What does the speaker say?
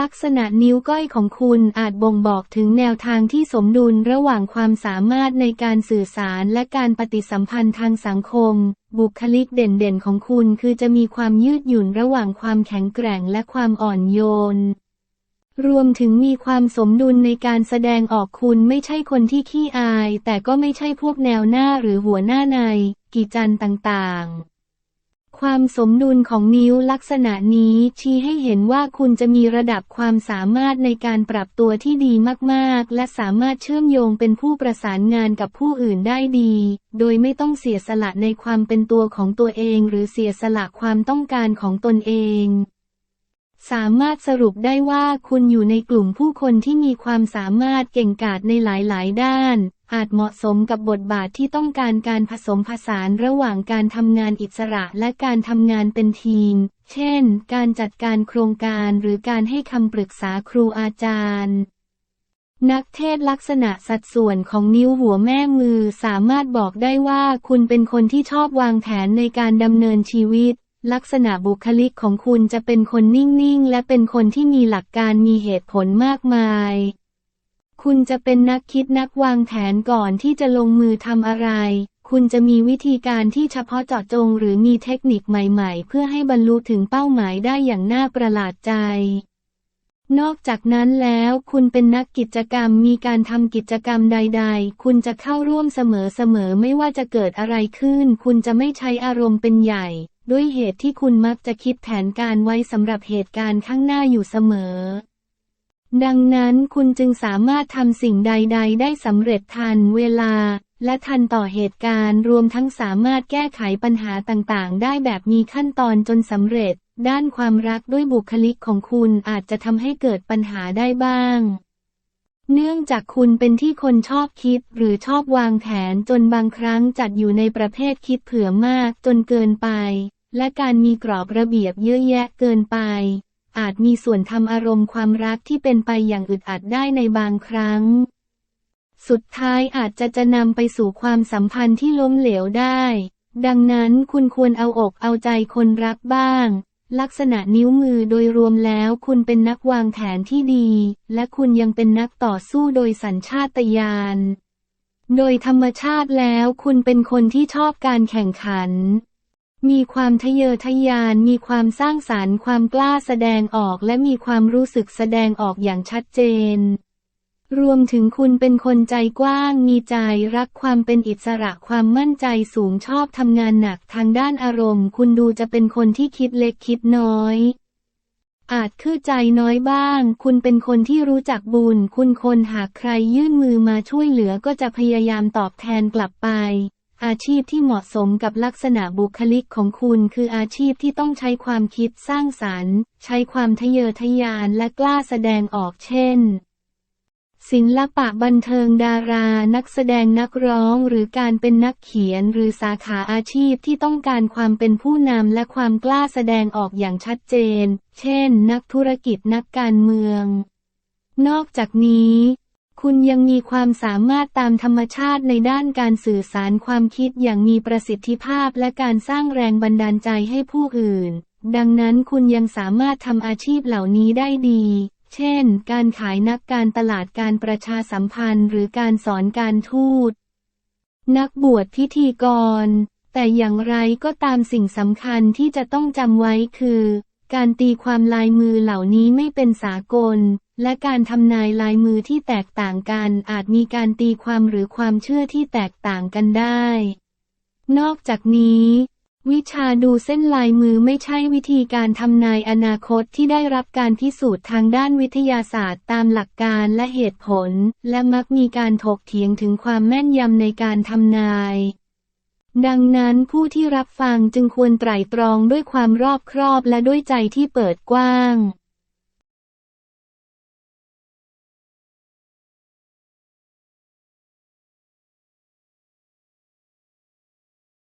ลักษณะนิ้วก้อยของคุณอาจบ่งบอกถึงแนวทางที่สมดุลระหว่างความสามารถในการสื่อสารและการปฏิสัมพันธ์ทางสังคม บุคลิกเด่นๆของคุณคือจะมีความยืดหยุ่นระหว่างความแข็งแกร่งและความอ่อนโยน รวมถึงมีความสมดุลในการแสดงออกคุณไม่ใช่คนที่ขี้อาย แต่ก็ไม่ใช่พวกแนวหน้าหรือหัวหน้าใน กิจันต่างๆ ความสมดุลของนิ้วลักษณะนี้ชี้ให้เห็นว่าคุณจะมีระดับความสามารถในการปรับตัวที่ดีมากๆ และสามารถเชื่อมโยงเป็นผู้ประสานงานกับผู้อื่นได้ดี โดยไม่ต้องเสียสละในความเป็นตัวของตัวเอง หรือเสียสละความต้องการของตนเอง สามารถสรุปได้ว่าคุณอยู่ในกลุ่มผู้คนที่มีความสามารถเก่งกาจในหลายๆ ด้าน อาจเหมาะสมกับบทบาทที่ต้องการการผสมผสานระหว่างการทำงานอิสระและการทำงานเป็นทีม เช่น การจัดการโครงการหรือการให้คำปรึกษาครูอาจารย์ นักเทศลักษณะสัดส่วนของนิ้วหัวแม่มือสามารถบอกได้ว่าคุณเป็นคนที่ชอบวางแผนในการดำเนินชีวิต ลักษณะบุคลิกของคุณจะเป็นคนนิ่งๆ และเป็นคนที่มีหลักการมีเหตุผลมากมาย คุณจะเป็นนักคิดนักวางแผนก่อนที่จะลงมือทำอะไร คุณจะมีวิธีการที่เฉพาะเจาะจงหรือมีเทคนิคใหม่ๆ เพื่อให้บรรลุถึงเป้าหมายได้อย่างน่าประหลาดใจ นอกจากนั้นแล้วคุณเป็นนักกิจกรรมมีการทำกิจกรรมใด ๆ คุณจะเข้าร่วมเสมอๆไม่ว่าจะเกิดอะไรขึ้น คุณจะไม่ใช้อารมณ์เป็นใหญ่ ด้วยเหตุที่คุณมักจะคิดแผนการไว้สำหรับเหตุการณ์ข้างหน้าอยู่เสมอ ดังนั้นคุณจึงสามารถทำสิ่งใด ๆ ได้สำเร็จทันเวลา และทันต่อเหตุการณ์ รวมทั้งสามารถแก้ไขปัญหาต่างๆ ได้แบบมีขั้นตอนจนสำเร็จ ด้านความรักด้วยบุคลิกของคุณอาจจะทำให้เกิดปัญหาได้บ้าง เนื่องจากคุณเป็นที่คนชอบคิดหรือชอบวางแผนจนบางครั้งจัดอยู่ในประเภทคิดเผื่อมากจนเกินไป และการมีกรอบระเบียบเยอะแยะเกินไป อาจมีส่วนทำอารมณ์ความรักที่เป็นไปอย่างอึดอัดได้ในบางครั้ง สุดท้ายอาจจะจะนำไปสู่ความสัมพันธ์ที่ล้มเหลวได้ ดังนั้นคุณควรเอาอกเอาใจคนรักบ้าง ลักษณะนิ้วมือโดยรวมแล้วคุณเป็นนักวางแผนที่ดี และคุณยังเป็นนักต่อสู้โดยสัญชาตญาณ โดยธรรมชาติแล้วคุณเป็นคนที่ชอบการแข่งขัน มีความทะเยอทะยาน มีความสร้างสารรค์ความกล้าแสดงออกและมีความรู้สึกแสดงออกอย่างชัดเจน รวมถึงคุณเป็นคนใจกว้าง มีใจรักความเป็นอิสระความมั่นใจสูงชอบทำงานหนักทางด้านอารมณ์ คุณดูจะเป็นคนที่คิดเล็กคิดน้อยอาจคือใจน้อยบ้าง คุณเป็นคนที่รู้จักบุญ คุณคนหากใครยื่นมือมาช่วยเหลือก็จะพยายามตอบแทนกลับไป อาชีพที่เหมาะสมกับลักษณะบุคลิกของคุณคืออาชีพที่ต้องใช้ความคิดสร้างสรรค์ ใช้ความทะเยอทะยานและกล้าแสดงออกเช่น ศิลปะบันเทิงดารา นักแสดงนักร้องหรือการเป็นนักเขียนหรือสาขาอาชีพที่ต้องการความเป็นผู้นำและความกล้าแสดงออกอย่างชัดเจน เช่น นักธุรกิจนักการเมือง นอกจากนี้ คุณยังมีความสามารถตามธรรมชาติในด้านการสื่อสารความคิดอย่างมีประสิทธิภาพและการสร้างแรงบันดาลใจให้ผู้อื่น ดังนั้นคุณยังสามารถทำอาชีพเหล่านี้ได้ดี เช่น การขายนักการตลาดการประชาสัมพันธ์หรือการสอนการทูต นักบวชพิธีกร แต่อย่างไรก็ตามสิ่งสำคัญที่จะต้องจำไว้คือ การตีความลายมือเหล่านี้ไม่เป็นสากล และการทำนายลายมือที่แตกต่างกัน อาจมีการตีความหรือความเชื่อที่แตกต่างกันได้ นอกจากนี้ วิชาดูเส้นลายมือไม่ใช่วิธีการทำนายอนาคตที่ได้รับการพิสูจน์ทางด้านวิทยาศาสตร์ตามหลักการและเหตุผล และมักมีการถกเถียงถึงความแม่นยำในการทำนายดังนั้นผู้ที่รับฟังจึงควรไตร่ตรองด้วยความรอบครอบและด้วยใจที่เปิดกว้าง